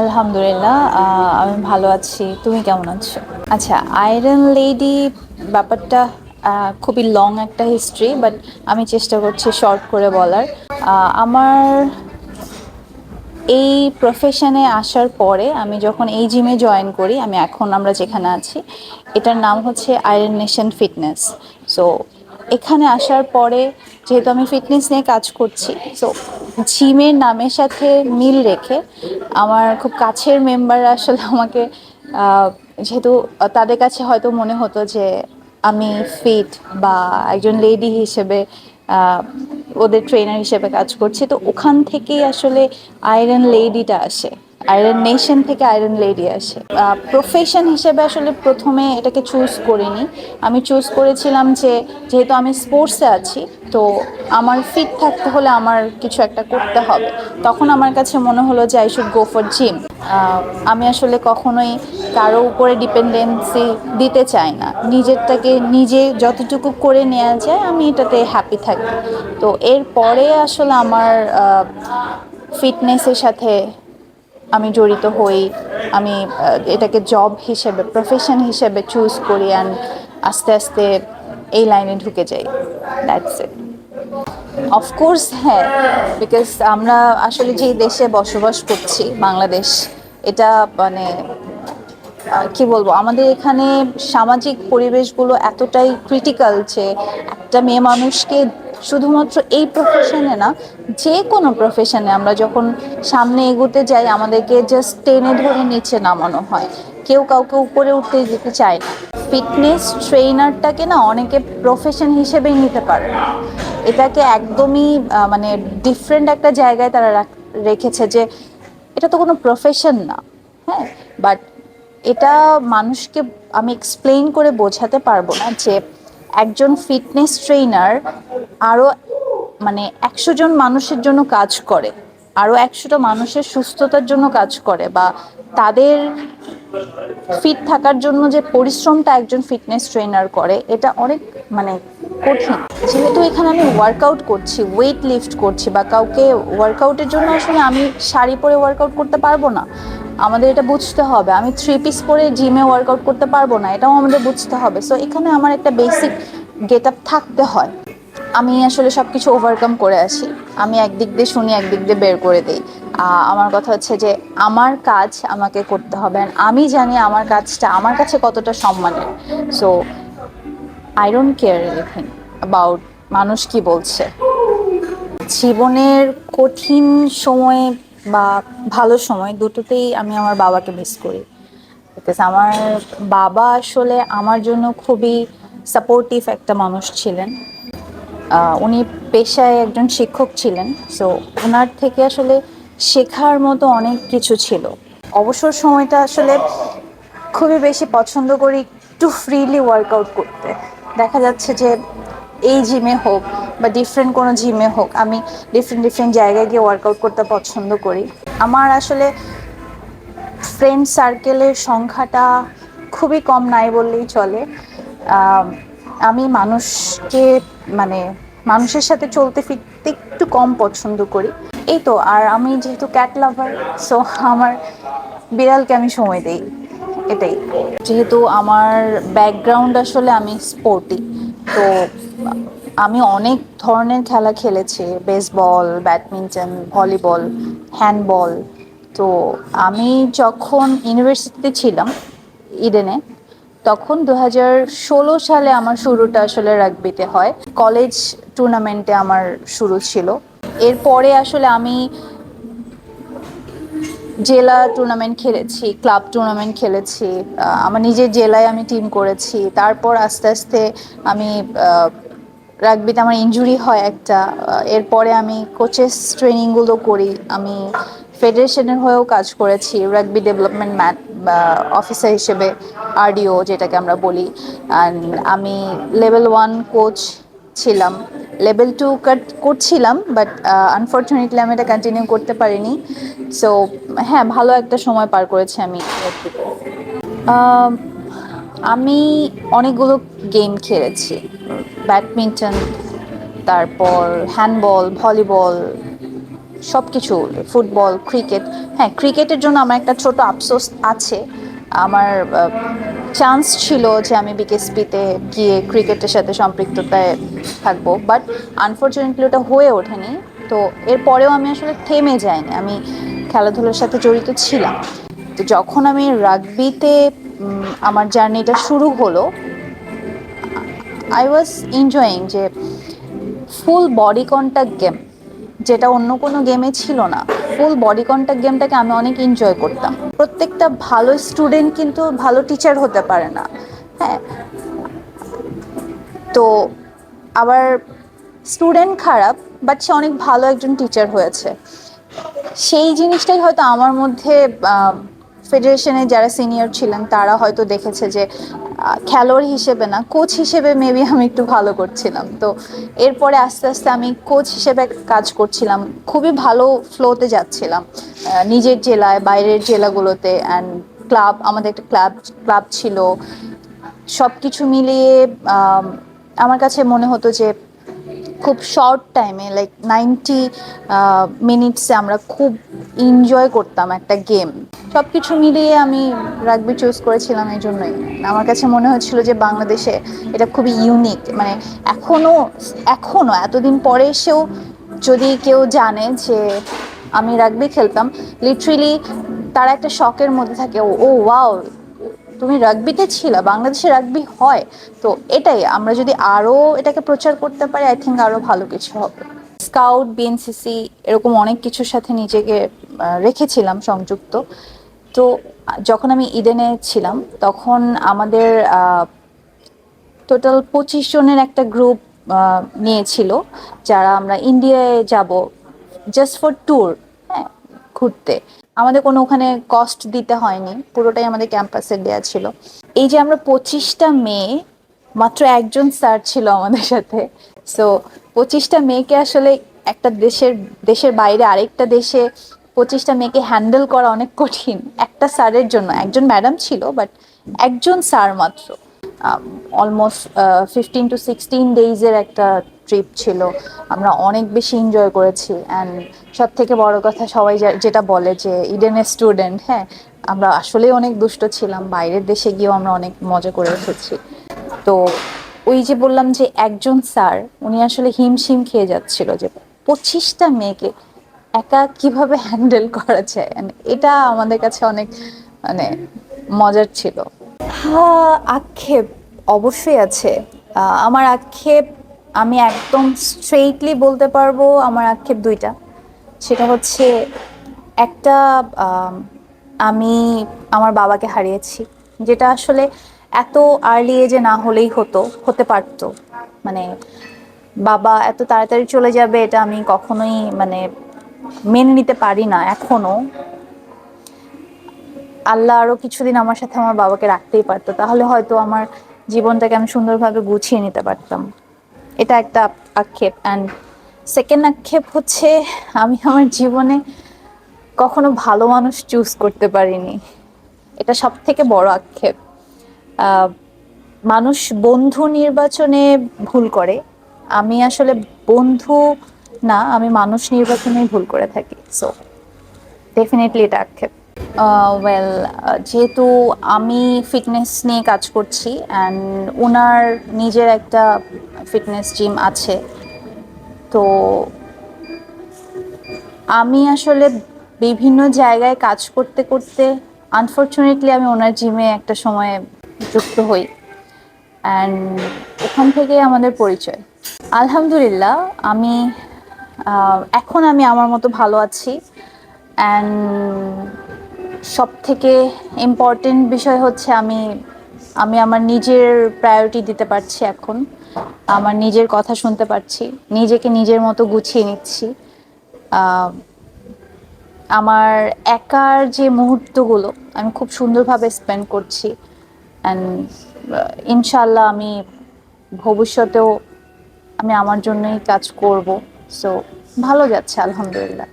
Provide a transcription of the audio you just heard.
আলহামদুলিল্লাহ আমি ভালো আছি। তুমি কেমন আছো? আচ্ছা আয়রন লেডি ব্যাপারটা খুবই লং একটা হিস্ট্রি বাট আমি চেষ্টা করছি শর্ট করে বলার। আমার এই প্রফেশনে আসার পরে আমি যখন এই জিমে জয়েন করি, আমি এখন আমরা যেখানে আছি, এটার নাম হচ্ছে আয়রন নেশন ফিটনেস সো এখানে আসার পরে যেহেতু আমি ফিটনেস নিয়ে কাজ করছি সো জিমের নামের সাথে মিল রেখে আমার খুব কাছের মেম্বার আসলে আমাকে যেহেতু তাদের কাছে হয়তো মনে হতো যে আমি ফিট বা একজন লেডি হিসেবে ওদের ট্রেনার হিসেবে কাজ করছি। তো ওখান থেকেই আসলে আয়রন লেডিটা আসে। আয়রন নেশন থেকে আয়রন লেডি আসে। প্রফেশন হিসেবে আসলে প্রথমে এটাকে চুজ করিনি। আমি চুজ করেছিলাম যে, যেহেতু আমি স্পোর্টসে আছি, তো আমার ফিট থাকতে হলে আমার কিছু একটা করতে হবে। তখন আমার কাছে মনে হলো যে I should go for gym আমি আসলে কখনোই কারও উপরে ডিপেন্ডেন্সি দিতে চাই না। নিজেরটাকে নিজে যতটুকু করে নেওয়া যায়, আমি এটাতে হ্যাপি থাকি। তো এরপরে আসলে আমার ফিটনেসের সাথে আমি জড়িত হই, আমি এটাকে জব হিসেবে প্রফেশন হিসেবে চুজ করি অ্যান্ড আস্তে আস্তে এই লাইনে ঢুকে যাই। দ্যাটস ইট অফকোর্স হ্যাঁ বিকজ আমরা আসলে যেই দেশে বসবাস করছি, বাংলাদেশ, এটা মানে কি বলব, আমাদের এখানে সামাজিক পরিবেশগুলো এতটাই ক্রিটিক্যাল যে একটা মেয়ে মানুষকে শুধুমাত্র এই প্রফেশনে না, যে কোনো প্রফেশনে আমরা যখন সামনে এগোতে যাই, আমাদেরকে জাস্ট টেনে ধরে নিচে নামানো হয়। কেউ কাউকে উপরে উঠতে যেতে চায় না। ফিটনেস ট্রেনারটাকে না অনেকে প্রফেশন হিসেবেই নিতে পারে না। এটাকে একদমই মানে ডিফারেন্ট একটা জায়গায় তারা রাখ- রেখেছে যে এটা তো কোনো প্রফেশন না হ্যাঁ? বাট এটা মানুষকে আমি এক্সপ্লেইন করে বোঝাতে পারব না যে একজন ফিটনেস ট্রেনার আরও মানে একশো জন মানুষের জন্য কাজ করে আরও একশোটা মানুষের সুস্থতার জন্য কাজ করে বা তাদের ফিট থাকার জন্য যে পরিশ্রমটা একজন ফিটনেস ট্রেনার করে, এটা অনেক মানে কঠিন। যেহেতু এখানে আমি ওয়ার্কআউট করছি ওয়েট লিফট করছি বা কাউকে ওয়ার্কআউটের জন্য আসলে আমি শাড়ি পরে ওয়ার্কআউট করতে পারব না, আমাদের এটা বুঝতে হবে। আমি থ্রি পিস পরে জিমে ওয়ার্কআউট করতে পারব না, এটাও আমাদের বুঝতে হবে। সো এখানে আমার একটা বেসিক গেট আপ থাকতে হয়। আমি আসলে সব কিছু ওভারকাম করে আসি। আমি একদিক দিয়ে শুনি, একদিক দিয়ে বের করে দিই। আমার কথা হচ্ছে যে, আমার কাজ আমাকে করতে হবে। আমি জানি আমার কাজটা, আমার কাছে কতটা সম্মানের। So I don't care anything about মানুষ কি বলছে। জীবনের কঠিন সময়ে বা ভালো সময় দুটোতেই আমি আমার বাবাকে মিস করি। বিকজ আমার বাবা আসলে আমার জন্য খুবই সাপোর্টিভ একটা মানুষ ছিলেন। উনি পেশায় একজন শিক্ষক ছিলেন। সো ওনার থেকে আসলে শেখার মতো অনেক কিছু ছিল। অবসর সময়টা আসলে খুবই বেশি পছন্দ করি একটু ফ্রিলি ওয়ার্কআউট করতে। দেখা যাচ্ছে যে এই জিমে হোক বা ডিফারেন্ট কোনো জিমে হোক, আমি ডিফারেন্ট ডিফারেন্ট জায়গায় গিয়ে ওয়ার্কআউট করতে পছন্দ করি। আমার আসলে ফ্রেন্ড সার্কেলের সংখ্যাটা খুবই কম নাই বললেই চলে। আমি মানুষকে মানে মানুষের সাথে চলতে ফিরতে একটু কম পছন্দ করি। এই তো, আর আমি যেহেতু ক্যাট লাভার সো আমার বিড়ালকে আমি সময় দেই। এটাই। যেহেতু আমার ব্যাকগ্রাউন্ড আসলে আমি স্পোর্টি তো আমি অনেক ধরনের খেলা খেলেছি বেসবল ব্যাডমিন্টন ভলিবল হ্যান্ডবল তো আমি যখন ইউনিভার্সিটিতে ছিলাম ইডেনে তখন দু ষোলো সালে আমার শুরুটা আসলে রাগবিতে হয়। কলেজ টুর্নামেন্টে আমার শুরু ছিল। এরপরে আসলে আমি জেলা টুর্নামেন্ট খেলেছি ক্লাব টুর্নামেন্ট খেলেছি আমার নিজের জেলায় আমি টিম করেছি। তারপর আস্তে আস্তে আমি রাগবিতে আমার ইনজুরি হয় একটা এরপরে আমি কোচেস ট্রেনিংগুলো করি। আমি ফেডারেশনের হয়েও কাজ করেছি রাগবি ডেভেলপমেন্ট ম্যাট অফিসার হিসেবে আরডিও যেটাকে আমরা বলি। অ্যান্ড আমি লেভেল ওয়ান কোচ ছিলাম। লেভেল টু কাট করছিলাম বাট আনফর্চুনেটলি আমি এটা কন্টিনিউ করতে পারিনি। সো হ্যাঁ ভালো একটা সময় পার করেছি আমি আমি অনেকগুলো গেম খেলেছি। ব্যাডমিন্টন তারপর হ্যান্ডবল ভলিবল সব কিছু ফুটবল ক্রিকেট হ্যাঁ ক্রিকেটের জন্য আমার একটা ছোট আফসোস আছে। আমার চান্স ছিল যে আমি বিকেএসপিতে গিয়ে ক্রিকেটের সাথে সম্পৃক্ততায় থাকব বাট আনফর্চুনেটলি ওটা হয়ে ওঠেনি। তো এরপরেও আমি আসলে থেমে যাইনি, আমি খেলাধুলার সাথে জড়িত ছিলাম। তো যখন আমি রাগবিতে আমার জার্নিটা শুরু হলো আই ওয়াজ এনজয়িং যে ফুল বডি কন্ট্যাক্ট গেম যেটা অন্য কোনো গেমে ছিল না। ফুল বডি কন্ট্যাক্ট গেমটাকে আমি অনেক এনজয় করতাম। প্রত্যেকটা ভালো স্টুডেন্ট কিন্তু ভালো টিচার হতে পারে না। হ্যাঁ। তো আবার স্টুডেন্ট খারাপ বাট সে অনেক ভালো একজন টিচার হয়েছে। সেই জিনিসটাই হয়তো আমার মধ্যে ফেডারেশনে যারা সিনিয়র ছিলেন, তারা হয়তো দেখেছে যে খেলোয়াড় হিসেবে না কোচ হিসেবে মেবি আমি একটু ভালো করছিলাম। তো এরপরে আস্তে আস্তে আমি কোচ হিসেবে কাজ করছিলাম। খুবই ভালো ফ্লোতে যাচ্ছিলাম। নিজের জেলায়, বাইরের জেলাগুলোতে অ্যান্ড ক্লাব আমাদের একটা ক্লাব ক্লাব ছিল। সব কিছু মিলিয়ে আমার কাছে মনে হতো যে খুব শর্ট টাইমে লাইক নাইনটি মিনিটসে আমরা খুব এনজয় করতাম একটা গেম সব কিছু মিলিয়ে আমি রাগবি চুজ করেছিলাম এই জন্যই। আমার কাছে মনে হচ্ছিল যে বাংলাদেশে এটা খুবই ইউনিক মানে এখনও এখনও এতদিন পরে এসেও যদি কেউ জানে যে আমি রাগবি খেলতাম লিটারেলি তারা একটা শখের মধ্যে থাকে, ও ওয়াও তুমি রাগবিতে ছিল, বাংলাদেশে রাগবি হয়, তো এটাই, আমরা যদি আরও এটাকে প্রচার করতে পারি আই থিঙ্ক আরও ভালো কিছু হবে। স্কাউট বিএনসিসি এরকম অনেক কিছুর সাথে নিজেকে রেখেছিলাম সংযুক্ত। তো যখন আমি ইডেনে ছিলাম, তখন আমাদের টোটাল পঁচিশ জনের একটা গ্রুপ নিয়েছিল, যারা আমরা ইন্ডিয়ায় যাব জাস্ট ফর ট্যুর হ্যাঁ ঘুরতে। আমাদের কোনো ওখানে কস্ট দিতে হয়নি, পুরোটাই আমাদের ক্যাম্পাসে দেওয়া ছিল। এই যে আমরা পঁচিশটা মেয়ে, মাত্র একজন স্যার ছিল আমাদের সাথে। সো পঁচিশটা মেয়েকে আসলে একটা দেশের দেশের বাইরে আরেকটা দেশে পঁচিশটা মেয়েকে হ্যান্ডেল করা অনেক কঠিন। একটা স্যারের জন্য, একজন ম্যাডাম ছিল বাট একজন স্যার মাত্র। অলমোস্ট ফিফটিন টু সিক্সটিন ডেইজের একটা ট্রিপ ছিল, আমরা অনেক বেশি এনজয় করেছি অ্যান্ড সব থেকে বড় কথা সবাই যেটা বলে যে ইডেনের স্টুডেন্ট হ্যাঁ আমরা আসলেই অনেক দুষ্ট ছিলাম, বাইরের দেশে গিয়েও আমরা অনেক মজা করে এসেছি। তো ওই যে বললাম যে, একজন স্যার, উনি আসলে হিমশিম খেয়ে যাচ্ছিল যে, পঁচিশটা মেয়েকে একা কীভাবে হ্যান্ডেল করা যায়? এটা আমাদের কাছে অনেক মানে মজার ছিল। হ্যাঁ আক্ষেপ অবশ্যই আছে। আমার আক্ষেপ আমি একদম স্ট্রেইটলি বলতে পারব আমার আক্ষেপ দুইটা। সেটা হচ্ছে একটা, আমি আমার বাবাকে হারিয়েছি, যেটা আসলে এত আর্লি এজে না হলেই হতো, হতে পারতো। মানে বাবা এত তাড়াতাড়ি চলে যাবে এটা আমি কখনোই মানে মেনে নিতে পারি না এখনও। আল্লাহ আরও কিছুদিন আমার সাথে আমার বাবাকে রাখতেই পারতো, তাহলে হয়তো আমার জীবনটাকে আমি সুন্দরভাবে গুছিয়ে নিতে পারতাম। এটা একটা আক্ষেপ। অ্যান্ড সেকেন্ড আক্ষেপ হচ্ছে, আমি আমার জীবনে কখনো ভালো মানুষ চুজ করতে পারিনি। এটা সব থেকে বড় আক্ষেপ। মানুষ বন্ধু নির্বাচনে ভুল করে। আমি আসলে বন্ধু না, আমি মানুষ নির্বাচনেই ভুল করে থাকি। সো ডেফিনেটলি এটা আক্ষেপ। ওয়েল যেহেতু আমি ফিটনেস নিয়ে কাজ করছি অ্যান্ড ওনার নিজের একটা ফিটনেস জিম আছে, তো আমি আসলে বিভিন্ন জায়গায় কাজ করতে করতে আনফর্চুনেটলি আমি ওনার জিমে একটা সময়ে যুক্ত হই অ্যান্ড ওখান থেকে আমাদের পরিচয়। আলহামদুলিল্লাহ, আমি এখন আমি আমার মতো ভালো আছি অ্যান্ড সব থেকে ইম্পর্টেন্ট বিষয় হচ্ছে আমি আমি আমার নিজের প্রায়োরিটি দিতে পারছি এখন। আমার নিজের কথা শুনতে পারছি, নিজেকে নিজের মতো গুছিয়ে নিচ্ছি। আমার একার যে মুহূর্তগুলো, আমি খুব সুন্দরভাবে স্পেন্ড করছি। অ্যান্ড ইনশাল্লাহ আমি ভবিষ্যতেও আমি আমার জন্যই কাজ করব। সো ভালো যাচ্ছে, আলহামদুলিল্লাহ।